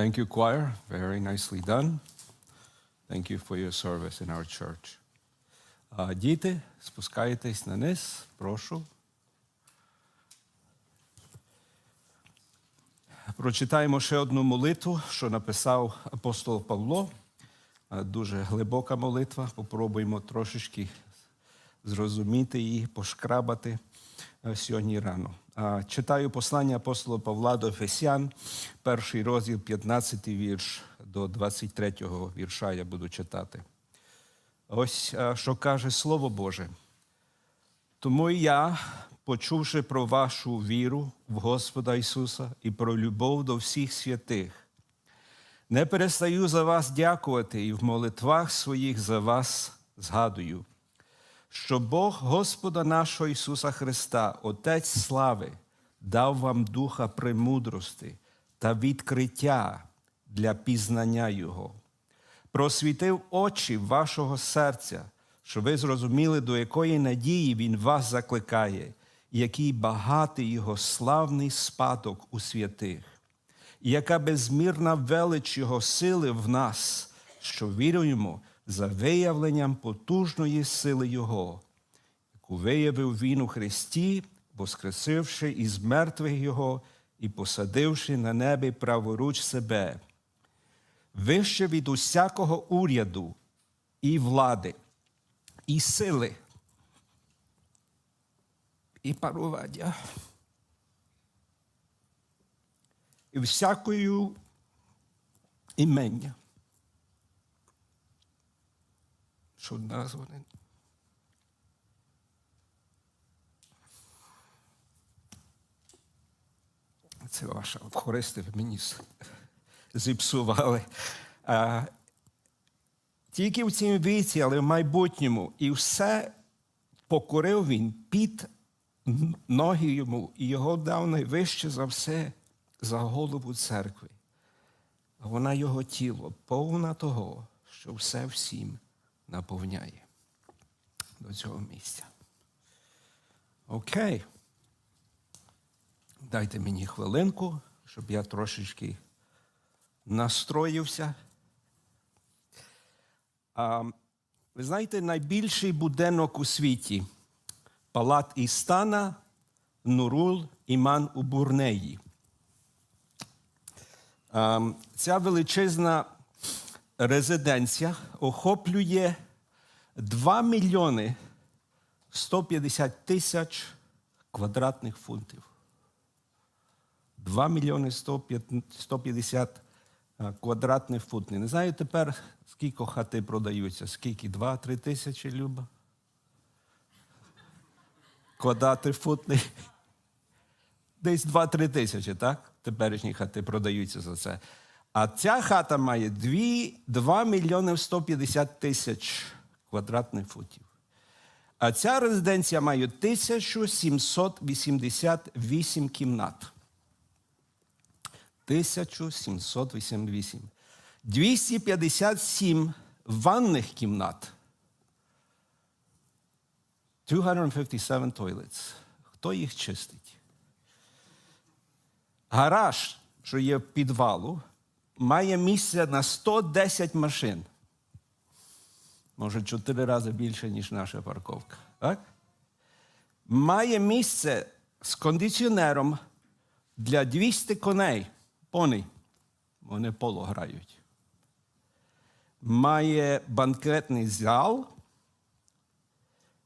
Thank you, choir. Very nicely done. Thank you for your service in our church. Діти, спускайтесь на низ, прошу. Прочитаємо ще одну молитву, що написав апостол Павло. Дуже глибока молитва. Попробуємо трошечки зрозуміти її, пошкрабати сьогодні рано. Читаю послання апостола Павла до Ефесян, перший розділ, 15 вірш до 23 вірша я буду читати. Ось е, що каже Слово Боже. Тому я, почувши про вашу віру в Господа Ісуса і про любов до всіх святих, не перестаю за вас дякувати і в молитвах своїх за вас згадую, що Бог Господа нашого Ісуса Христа, Отець слави, дав вам духа премудрости та відкриття для пізнання Його, просвітив очі вашого серця, щоб ви зрозуміли, до якої надії Він вас закликає, який багатий Його славний спадок у святих яка безмірна велич Його сили в нас, що віруємо за виявленням потужної сили Його, яку виявив Він у Христі, воскресивши із мертвих Його і посадивши на небі праворуч себе, вище від усякого уряду і влади, і сили, і парування. і всякою імення. Що назване. Це ваша хористи мені зіпсували. А, тільки в цім віці, але в майбутньому, і все покорив він під ноги йому, і його дав найвище за все за голову церкви. Вона його тіло, повна того, що все всім наповняє до цього місця. Окей. Дайте мені хвилинку, щоб я трошечки настроївся. А, ви знаєте, найбільший будинок у світі палат Істана, Нурул, Іман у Бурнеї. Ем, Ця величезна резиденція охоплює 2 мільйони 150 тисяч квадратних фунтів. 2 мільйони 150 е, квадратних фунтів. Не знаю тепер, скільки хати продаються, скільки? 2-3 тисячі, Люба? Квадратних футних. Десь 2-3 тисячі, так? Теперішні хати продаються за це. А ця хата має 2, 2 мільйони 150 тисяч квадратних футів. А ця резиденція має 1788 кімнат. 1788. 257 ванних кімнат. 257 toilets. Хто їх чистить? Гараж, що є в підвалу, має місце на 110 машин. Може, чотири рази більше, ніж наша парковка. Так? Має місце з кондиціонером для 200 коней. Пони. Вони поло грають. Має банкетний зал,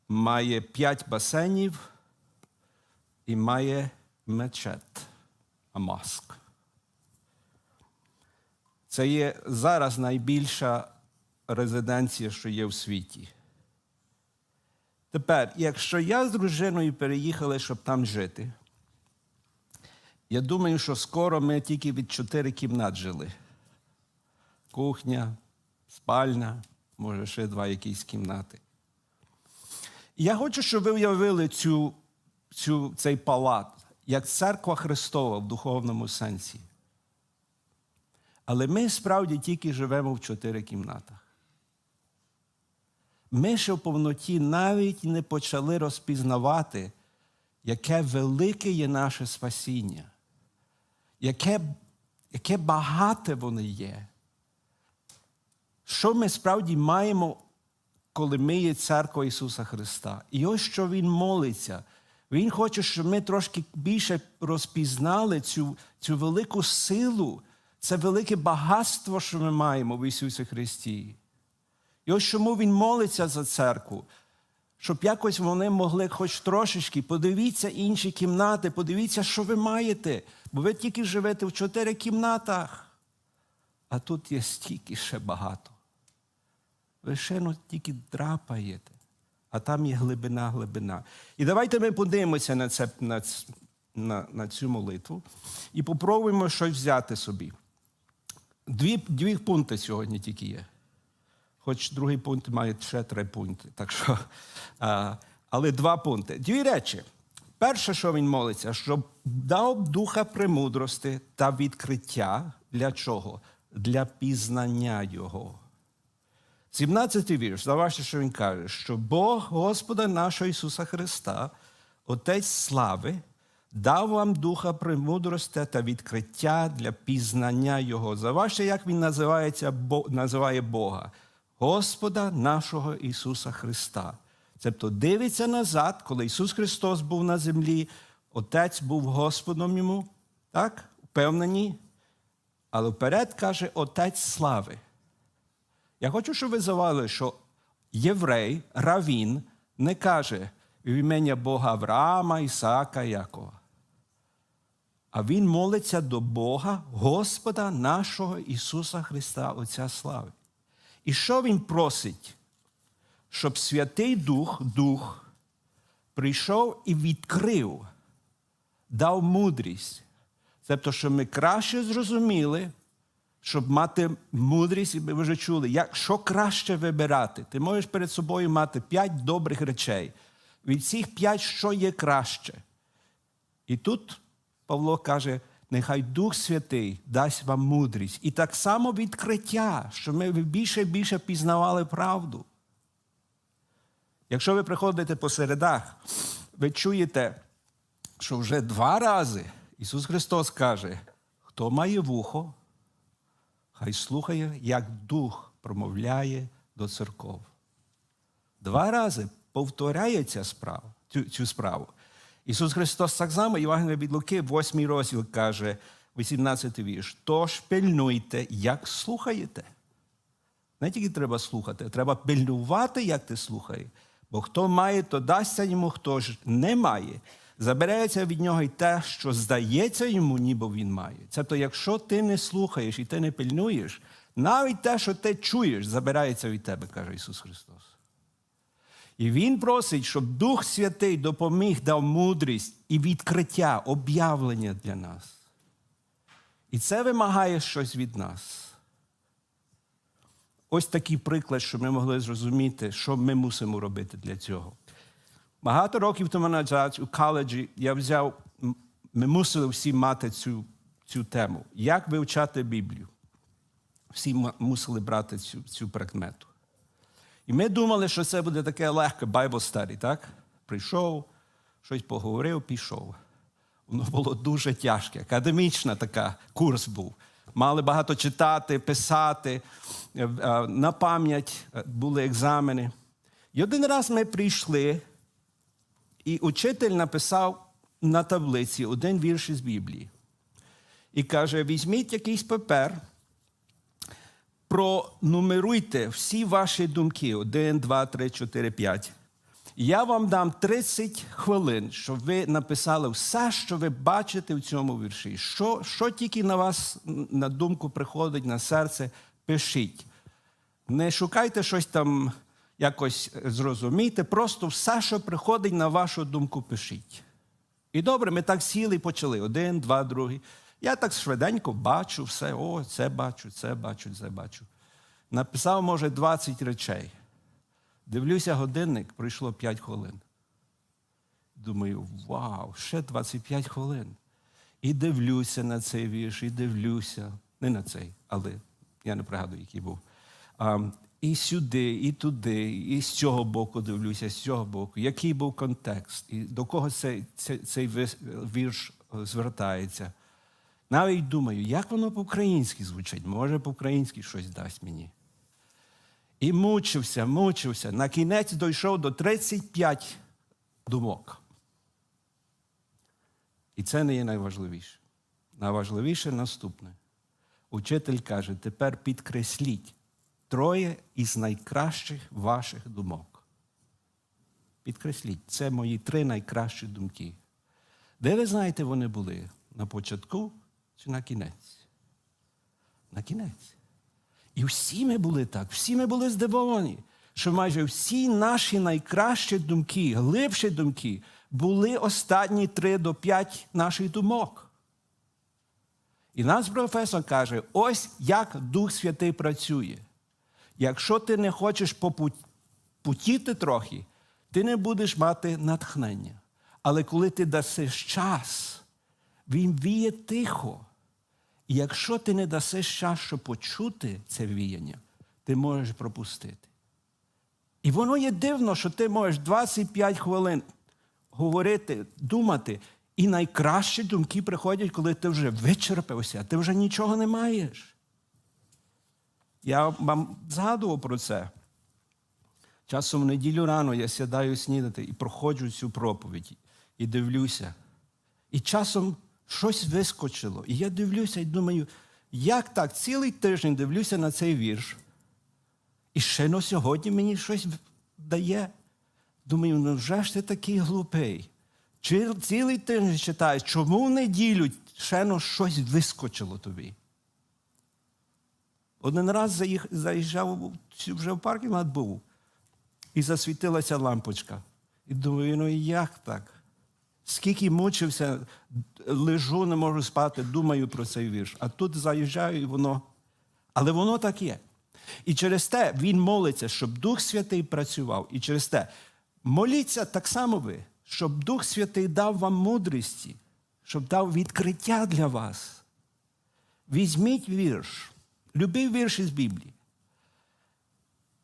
має 5 басейнів і має мечет. Амаск. Це є зараз найбільша резиденція, що є в світі. Тепер, якщо я з дружиною переїхали, щоб там жити, я думаю, що скоро ми тільки від чотири кімнат жили. Кухня, спальня, може, ще два якісь кімнати. Я хочу, щоб ви уявили цю, цю, цей палат як церква Христова в духовному сенсі. Але ми справді тільки живемо в чотири кімнатах. Ми ще в повноті навіть не почали розпізнавати, яке велике є наше спасіння, яке яке багате воно є. Що ми справді маємо, коли ми є церква Ісуса Христа? І ось що Він молиться. Він хоче, щоб ми трошки більше розпізнали цю, цю велику силу, це велике багатство, що ми маємо в Ісусі Христі. І ось чому Він молиться за церкву, щоб якось вони могли хоч трошечки, подивіться інші кімнати, подивіться, що ви маєте. Бо ви тільки живете в чотири кімнатах, а тут є стільки ще багато. Ви ще ну, тільки драпаєте, а там є глибина, глибина. І давайте ми подивимося на, це, на, на, на цю молитву і попробуємо щось взяти собі. Дві, дві пункти сьогодні тільки є. Хоч другий пункт має ще три пункти. Так що, а, але два пункти. Дві речі. Перше, що він молиться, щоб дав духа премудрости та відкриття для чого? Для пізнання Його. 17-й вірш, заважте, що він каже, що Бог Господа нашого Ісуса Христа, Отець слави, дав вам духа премудрості та відкриття для пізнання Його. Заважте, як він називається, Бо- називає Бога. Господа нашого Ісуса Христа. Тобто дивиться назад, коли Ісус Христос був на землі, Отець був Господом йому, так? Впевнені? Але вперед каже Отець слави. Я хочу, щоб ви завали, що єврей, равін, не каже в ім'я Бога Авраама, Ісаака, Якова. А він молиться до Бога, Господа нашого Ісуса Христа, Отця слави. І що він просить? Щоб Святий Дух, Дух, прийшов і відкрив, дав мудрість. Тобто, щоб ми краще зрозуміли, щоб мати мудрість, і ви вже чули, як, що краще вибирати. Ти можеш перед собою мати п'ять добрих речей. Від цих п'ять, що є краще. І тут Павло каже: нехай Дух Святий дасть вам мудрість. І так само відкриття, щоб ми більше і більше пізнавали правду. Якщо ви приходите по середах, ви чуєте, що вже два рази Ісус Христос каже, хто має вухо, хай слухає, як Дух промовляє до церков. Два рази повторяє справа, цю, цю справу. Ісус Христос так само, Євангелія від Луки, 8 розділ каже, 18 вірш. Тож пильнуйте, як слухаєте. Не тільки треба слухати, треба пильнувати, як ти слухаєш. Бо хто має, то дасться йому, хто ж не має. Забереться від нього й те, що здається йому, ніби він має. Тобто, якщо ти не слухаєш і ти не пильнуєш, навіть те, що ти чуєш, забирається від тебе, каже Ісус Христос. І Він просить, щоб Дух Святий допоміг дав мудрість і відкриття, об'явлення для нас. І це вимагає щось від нас. Ось такий приклад, щоб ми могли зрозуміти, що ми мусимо робити для цього. Багато років тому назад у коледжі я взяв, ми мусили всі мати цю, цю тему. Як вивчати Біблію? Всі мусили брати цю, цю предмету. І ми думали, що це буде таке легке Bible study, так? Прийшов, щось поговорив, пішов. Воно було дуже тяжке. Академічна така курс був. Мали багато читати, писати, е, е, на пам'ять е, були екзамени. І один раз ми прийшли, і учитель написав на таблиці один вірш із Біблії. І каже: візьміть якийсь папер, пронумеруйте всі ваші думки: 1, 2, 3, 4, 5. Я вам дам 30 хвилин, щоб ви написали все, що ви бачите в цьому вірші. Що, що тільки на вас на думку приходить на серце, пишіть. Не шукайте щось там якось зрозуміти, просто все, що приходить на вашу думку, пишіть. І добре, ми так сіли і почали. Один, два, другий. Я так швиденько бачу все, о, це бачу, це бачу, це бачу. Написав, може, 20 речей. Дивлюся, годинник, пройшло 5 хвилин. Думаю, вау, ще 25 хвилин. І дивлюся на цей вірш, і дивлюся. Не на цей, але я не пригадую, який був. А, і сюди, і туди, і з цього боку дивлюся, з цього боку. Який був контекст, і до кого цей, цей, цей вірш е, звертається. Навіть думаю, як воно по-українськи звучить, може по-українськи щось дасть мені. І мучився, мучився. На кінець дійшов до 35 думок. І це не є найважливіше. Найважливіше наступне. Учитель каже: тепер підкресліть троє із найкращих ваших думок. Підкресліть, це мої три найкращі думки. Де ви знаєте, вони були? На початку чи на кінець? На кінець. І всі ми були так, всі ми були здивовані, що майже всі наші найкращі думки, глибші думки, були останні три до п'ять наших думок. І наш професор каже: ось як Дух Святий працює. Якщо ти не хочеш попутіти трохи, ти не будеш мати натхнення. Але коли ти дасиш час, він віє тихо. І якщо ти не дасиш час, щоб почути це віяння, ти можеш пропустити. І воно є дивно, що ти можеш 25 хвилин говорити, думати, і найкращі думки приходять, коли ти вже вичерпався, ти вже нічого не маєш. Я вам згадував про це. Часом в неділю рано я сідаю снідати і проходжу цю проповідь і дивлюся. І часом щось вискочило. І я дивлюся і думаю, як так цілий тиждень дивлюся на цей вірш. І ще на сьогодні мені щось дає. Думаю, ну вже ж ти такий глупий. Цілий тиждень читаєш, чому в неділю ще ну, щось вискочило тобі? Один раз заїжджав вже в паркінг був, і засвітилася лампочка. І думаю, ну як так? Скільки мучився, лежу, не можу спати, думаю про цей вірш. А тут заїжджаю, і воно. Але воно так є. І через те він молиться, щоб Дух Святий працював. І через те моліться так само ви, щоб Дух Святий дав вам мудрості, щоб дав відкриття для вас. Візьміть вірш, любий вірш із Біблії.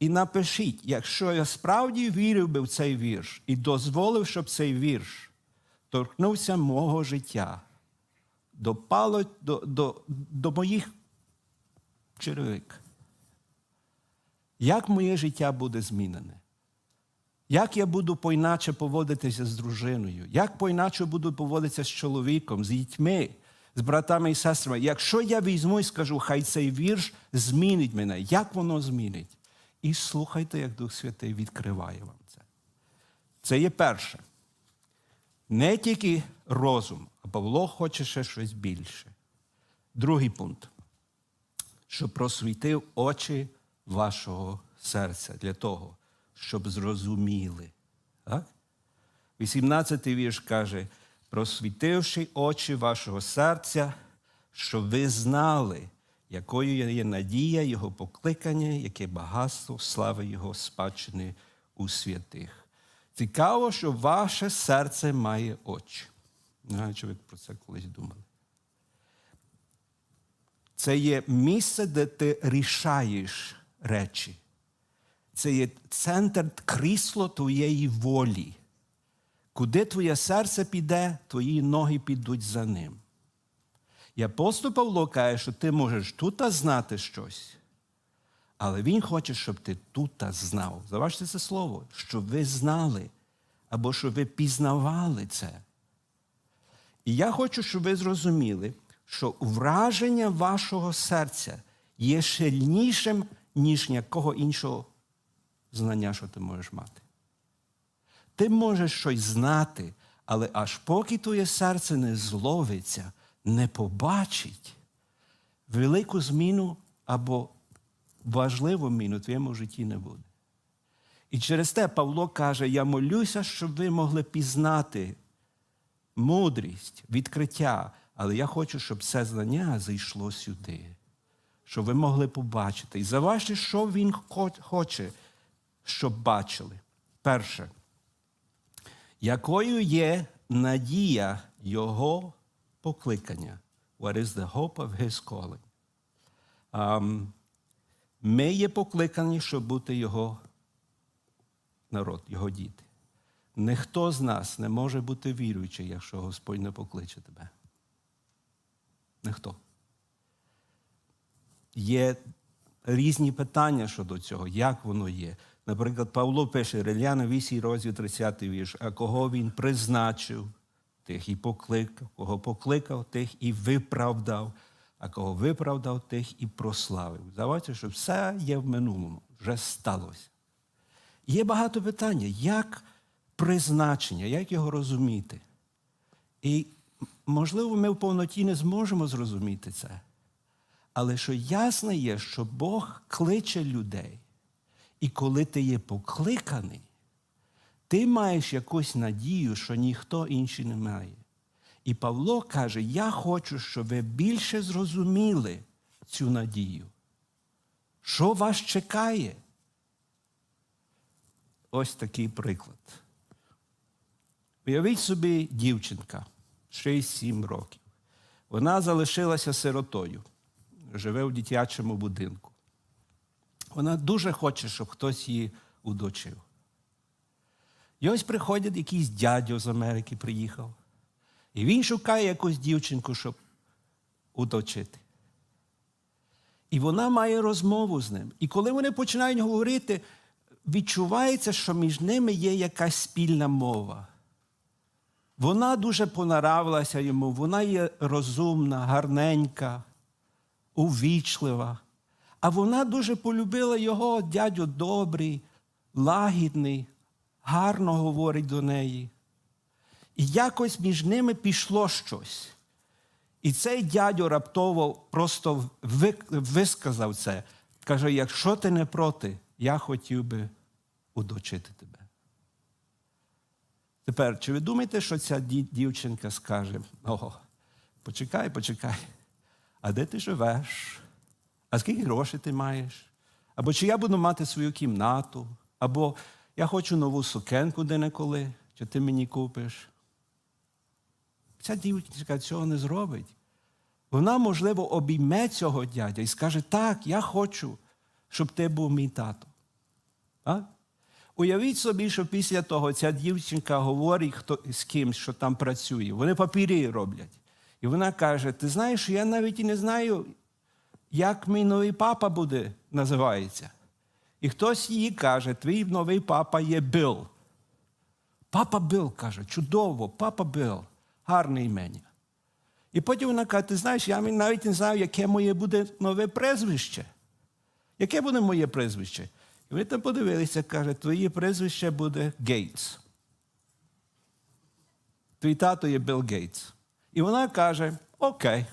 І напишіть, якщо я справді вірив би в цей вірш і дозволив, щоб цей вірш торкнувся мого життя, допало до, до, до моїх черевик. Як моє життя буде змінене? Як я буду поіначе поводитися з дружиною? Як поіначе буду поводитися з чоловіком, з дітьми, з братами і сестрами? Якщо я візьму і скажу, хай цей вірш змінить мене, як воно змінить? І слухайте, як Дух Святий відкриває вам це. Це є перше. Не тільки розум, а Павло хоче ще щось більше. Другий пункт. Щоб просвітив очі вашого серця для того, щоб зрозуміли. Так? 18-й вірш каже, просвітивши очі вашого серця, щоб ви знали, якою є надія Його покликання, яке багатство слави Його спадщини у святих. Цікаво, що ваше серце має очі. Не знаю, чи ви про це колись думали. Це є місце, де ти рішаєш речі. Це є центр крісло твоєї волі. Куди твоє серце піде, твої ноги підуть за ним. І апостол Павло каже, що ти можеш тут знати щось, але він хоче, щоб ти тут знав. Заважте це слово, щоб ви знали, або щоб ви пізнавали це. І я хочу, щоб ви зрозуміли, що враження вашого серця є сильнішим, ніж ніякого іншого знання, що ти можеш мати. Ти можеш щось знати, але аж поки твоє серце не зловиться, не побачить велику зміну або важливу зміну в твоєму житті не буде. І через те Павло каже: я молюся, щоб ви могли пізнати мудрість, відкриття, але я хочу, щоб це знання зайшло сюди, щоб ви могли побачити. І заважте, що він хоче, щоб бачили. Перше, якою є надія Його покликання? What is the hope of his calling? Um, ми є покликані, щоб бути Його народ, Його діти. Ніхто з нас не може бути віруючий, якщо Господь не покличе тебе. Ніхто. Є різні питання щодо цього, як воно є. Наприклад, Павло пише, Реляна 8 розділ 30 вірш, а кого він призначив, тих і покликав, кого покликав, тих і виправдав, а кого виправдав, тих і прославив. Давайте, що все є в минулому, вже сталося. Є багато питання, як призначення, як його розуміти. І, можливо, ми в повноті не зможемо зрозуміти це. Але що ясно є, що Бог кличе людей. І коли ти є покликаний, ти маєш якусь надію, що ніхто інший не має. І Павло каже: Я хочу, щоб ви більше зрозуміли цю надію. Що вас чекає? Ось такий приклад. Уявіть собі дівчинка 6-7 років. Вона залишилася сиротою, живе в дитячому будинку. Вона дуже хоче, щоб хтось її удочив. І ось приходить якийсь дядьо з Америки, приїхав. І він шукає якусь дівчинку, щоб удочити. І вона має розмову з ним. І коли вони починають говорити, відчувається, що між ними є якась спільна мова. Вона дуже понаравилася йому, вона є розумна, гарненька, увічлива. А вона дуже полюбила його, дядю добрий, лагідний, гарно говорить до неї. І якось між ними пішло щось. І цей дядьо раптово просто висказав це. Каже: якщо ти не проти, я хотів би удочити тебе. Тепер, чи ви думаєте, що ця дівчинка скаже: Ого, почекай, почекай, а де ти живеш? А скільки грошей ти маєш? Або чи я буду мати свою кімнату, або я хочу нову сукенку де-неколи, чи ти мені купиш? Ця дівчинка цього не зробить. Вона, можливо, обійме цього дядя і скаже: Так, я хочу, щоб ти був мій тато. А? Уявіть собі, що після того ця дівчинка говорить хто, з кимсь, що там працює. Вони папірі роблять. І вона каже: Ти знаєш, я навіть і не знаю, як мій новий папа буде називається. І хтось їй каже, твій новий папа є Бил. Папа Бил каже, чудово, папа Бил, гарне імення. І потім вона каже, ти знаєш, я навіть не знаю, яке моє буде нове прізвище. Яке буде моє прізвище? І вони там подивилися, каже, твоє прізвище буде Гейтс. Твій тато є Білл Гейтс. І вона каже: Окей.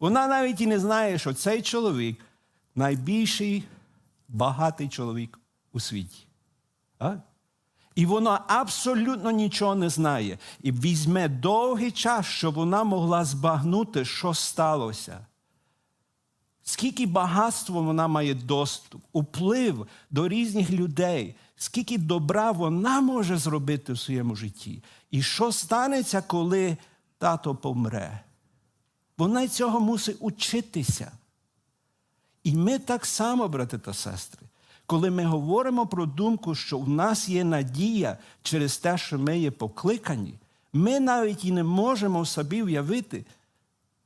Вона навіть і не знає, що цей чоловік найбільший багатий чоловік у світі. А? І вона абсолютно нічого не знає. І візьме довгий час, щоб вона могла збагнути, що сталося. Скільки багатства вона має доступ, уплив до різних людей, скільки добра вона може зробити в своєму житті. І що станеться, коли тато помре? Вона цього мусить учитися. І ми так само, брати та сестри, коли ми говоримо про думку, що в нас є надія через те, що ми є покликані, ми навіть і не можемо собі уявити,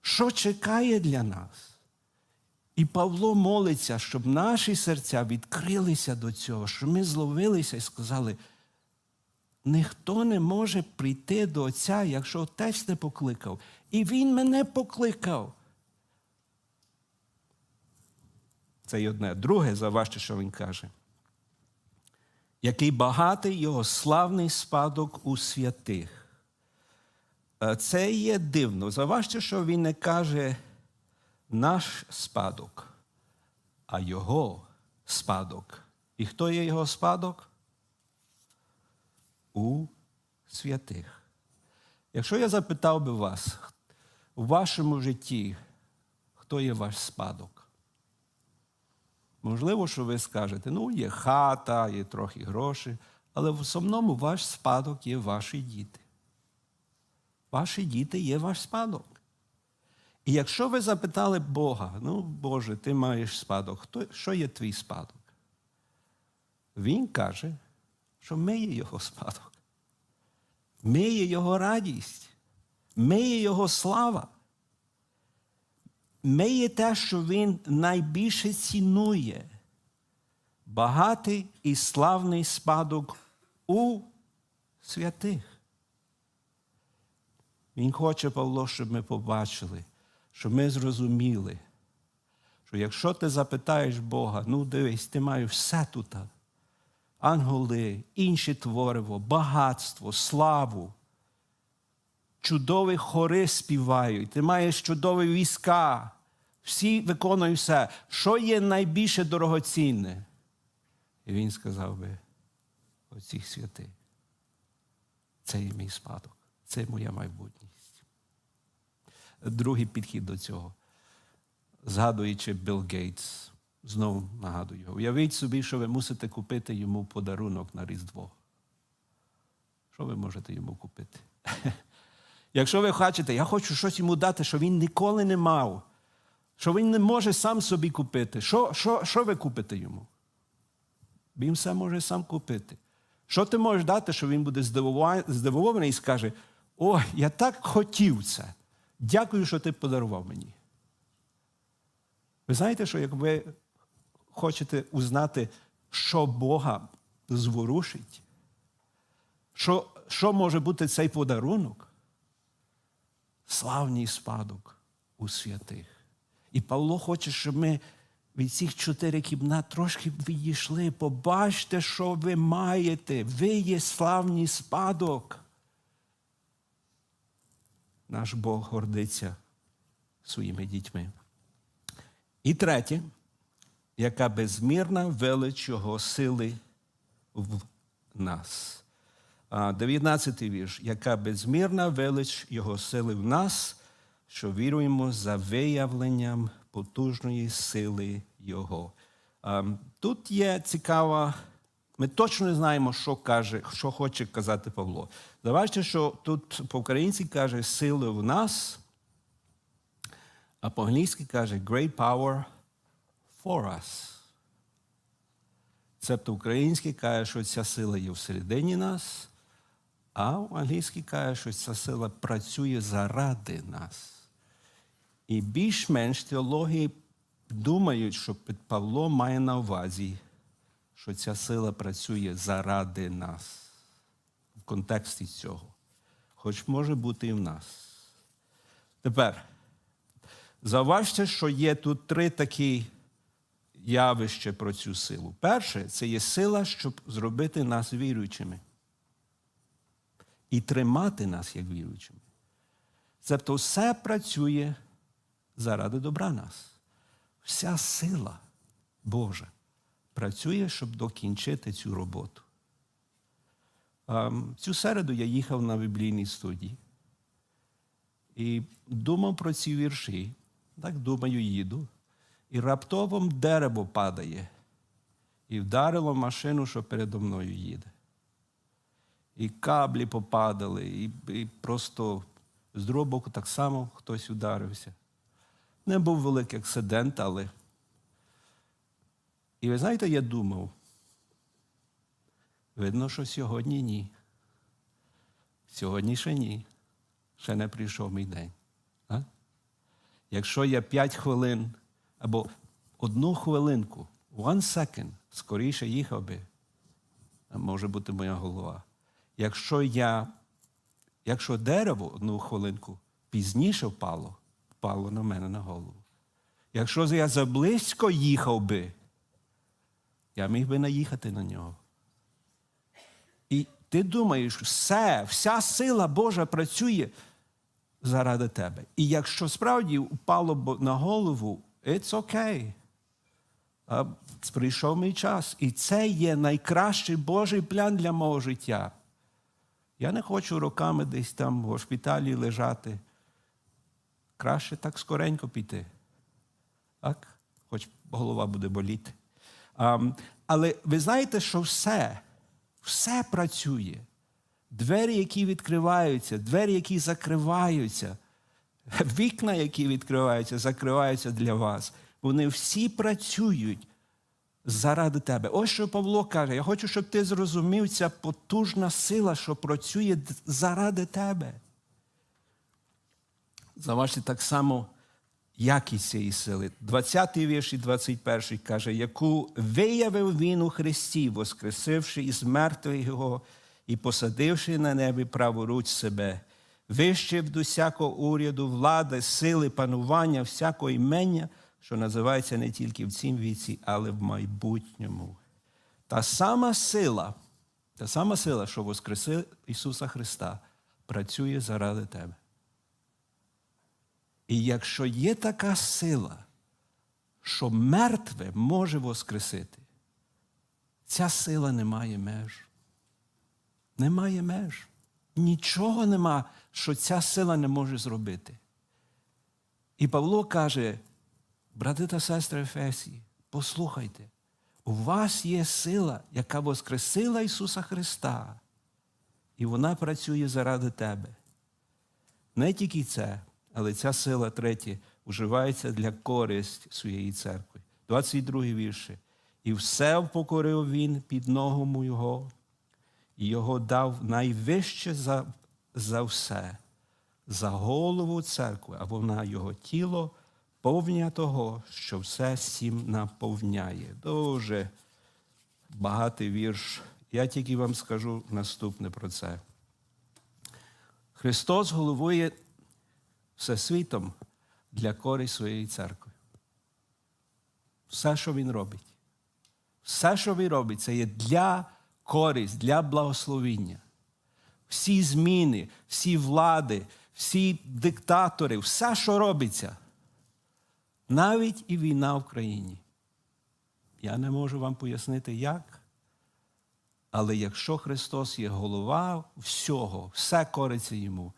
що чекає для нас. І Павло молиться, щоб наші серця відкрилися до цього, щоб ми зловилися і сказали, ніхто не може прийти до Отця, якщо Отець не покликав. І Він мене покликав. Це й одне. Друге, заважте, що він каже. Який багатий його славний спадок у святих. Це є дивно. Заважте, що він не каже наш спадок, а його спадок. І хто є його спадок? У святих. Якщо я запитав би вас, у вашому житті, хто є ваш спадок? Можливо, що ви скажете, ну, є хата, є трохи грошей, але в основному ваш спадок є ваші діти. Ваші діти є ваш спадок. І якщо ви запитали Бога, ну, Боже, ти маєш спадок, хто, що є твій спадок? Він каже, що ми є його спадок. Ми є його радість, ми є його слава. Ми є те, що він найбільше цінує. Багатий і славний спадок у святих. Він хоче, Павло, щоб ми побачили, щоб ми зрозуміли, що якщо ти запитаєш Бога, ну дивись, ти маєш все тут. Ангели, інші твориво, багатство, славу. Чудові хори співають, ти маєш чудові війська, всі виконують все. Що є найбільше дорогоцінне? І він сказав би, оці святи. Це є мій спадок, це моя майбутність. Другий підхід до цього. Згадуючи Білл Гейтс, знову нагадую, його. уявіть собі, що ви мусите купити йому подарунок на Різдво. Що ви можете йому купити? Якщо ви хочете, я хочу щось йому дати, що він ніколи не мав, що він не може сам собі купити. Що, що, що ви купите йому? Він все може сам купити. Що ти можеш дати, що він буде здивований і скаже: О, я так хотів це. Дякую, що ти подарував мені. Ви знаєте, що як ви хочете узнати, що Бога зворушить, що, що може бути цей подарунок? Славний спадок у святих. І Павло хоче, щоб ми від цих чотири кімнат трошки відійшли. Побачте, що ви маєте. Ви є славний спадок. Наш Бог гордиться своїми дітьми. І третє, яка безмірна велич Його сили в нас. А, 19-й вірш. Яка безмірна велич Його сили в нас, що віруємо за виявленням потужної сили Його. Тут є цікава. Ми точно не знаємо, що каже, що хоче казати Павло. Заважте, що тут по-українськи каже сили в нас, а по-англійськи каже great power for us. Цебто український каже, що ця сила є всередині нас, а в англійській каже, що ця сила працює заради нас. І більш-менш теології думають, що Павло має на увазі, що ця сила працює заради нас в контексті цього. Хоч може бути і в нас. Тепер, зауважте, що є тут три такі явище про цю силу. Перше, це є сила, щоб зробити нас віруючими і тримати нас як віруючими. Тобто все працює заради добра нас. Вся сила Божа працює, щоб докінчити цю роботу. Цю середу я їхав на біблійній студії і думав про ці вірші. Так думаю, їду. І раптово дерево падає і вдарило машину, що передо мною їде. І каблі попадали, і, і просто з другого боку так само хтось ударився. Не був великий акцидент, але. І ви знаєте, я думав, видно, що сьогодні ні. Сьогодні ще ні. Ще не прийшов мій день. А? Якщо я 5 хвилин або одну хвилинку, one second, скоріше їхав би, може бути моя голова. Якщо я, якщо дерево одну хвилинку пізніше впало, впало на мене на голову. Якщо я заблизько їхав би, я міг би наїхати на нього. І ти думаєш, все, вся сила Божа працює заради тебе. І якщо справді впало б на голову, it's okay. А, Прийшов мій час. І це є найкращий Божий план для мого життя. Я не хочу роками десь там в госпіталі лежати. Краще так скоренько піти. Так? Хоч голова буде боліти. А, але ви знаєте, що все, все працює. Двері, які відкриваються, двері, які закриваються, вікна, які відкриваються, закриваються для вас. Вони всі працюють заради тебе. Ось що Павло каже: я хочу, щоб ти зрозумів ця потужна сила, що працює заради тебе. Заважте так само якість цієї сили. 20 вірш і 21 каже, яку виявив він у Христі, воскресивши із мертвих його і посадивши на небі праворуч себе, вище до всякого уряду, влади, сили, панування, всякого імення, що називається не тільки в цім віці, але в майбутньому. Та сама сила, та сама сила, що воскресив Ісуса Христа, працює заради тебе. І якщо є така сила, що мертве може воскресити, ця сила не має меж. Немає меж. Нічого нема, що ця сила не може зробити. І Павло каже, брати та сестри Ефесії, послухайте, у вас є сила, яка воскресила Ісуса Христа, і вона працює заради тебе. Не тільки це, але ця сила третя вживається для користь своєї церкви. 22 вірші. І все впокорив він під ногому його, і його дав найвище за, за все, за голову церкви, а вона його тіло, повня того, що все сім наповняє. Дуже багатий вірш. Я тільки вам скажу наступне про це. Христос головує всесвітом для користь своєї церкви. Все, що Він робить. Все, що Він робить, це є для користь, для благословіння. Всі зміни, всі влади, всі диктатори, все, що робиться, навіть і війна в країні. Я не можу вам пояснити, як. Але якщо Христос є голова всього, все кориться йому,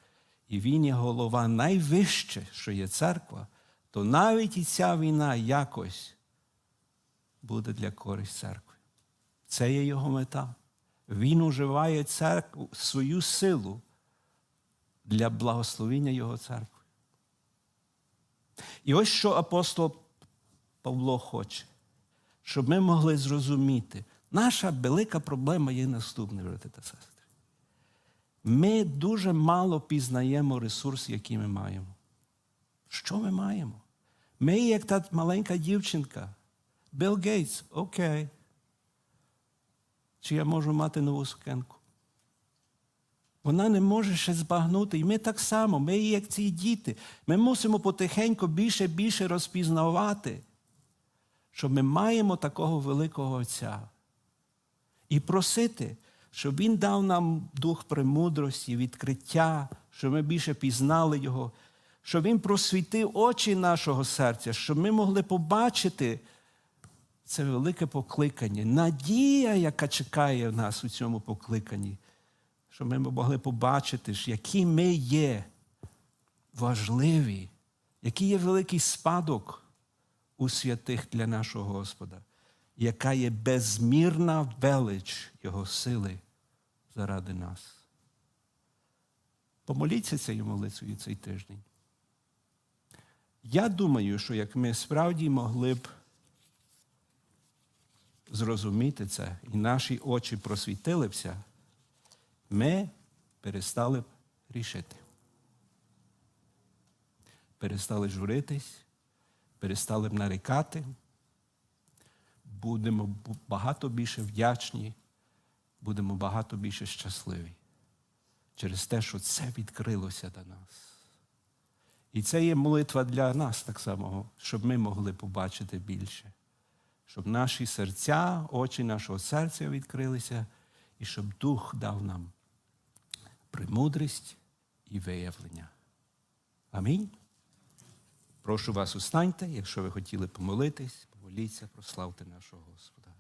і Він є голова найвище, що є церква, то навіть і ця війна якось буде для користь церкви. Це є його мета. Він уживає церкву, свою силу для благословення Його церкви. І ось що апостол Павло хоче, щоб ми могли зрозуміти, наша велика проблема є наступна, брати та сестри. Ми дуже мало пізнаємо ресурс, який ми маємо. Що ми маємо? Ми, як та маленька дівчинка, Білл Гейтс, окей. Чи я можу мати нову сукенку? Вона не може ще збагнути. І ми так само, ми як ці діти. Ми мусимо потихеньку більше більше розпізнавати, що ми маємо такого великого Отця. І просити, щоб Він дав нам дух премудрості, відкриття, щоб ми більше пізнали Його, щоб Він просвітив очі нашого серця, щоб ми могли побачити це велике покликання, надія, яка чекає в нас у цьому покликанні, щоб ми могли побачити, які ми є важливі, який є великий спадок у святих для нашого Господа, яка є безмірна велич Його сили заради нас. Помоліться цією молитвою цей тиждень. Я думаю, що як ми справді могли б зрозуміти це, і наші очі просвітилися, ми перестали б рішити. Перестали журитись, перестали б нарікати, будемо багато більше вдячні, будемо багато більше щасливі через те, що це відкрилося до нас. І це є молитва для нас так само, щоб ми могли побачити більше щоб наші серця, очі нашого серця відкрилися, і щоб Дух дав нам премудрість і виявлення. Амінь. Прошу вас, устаньте, якщо ви хотіли помолитись, помоліться, прославте нашого Господа.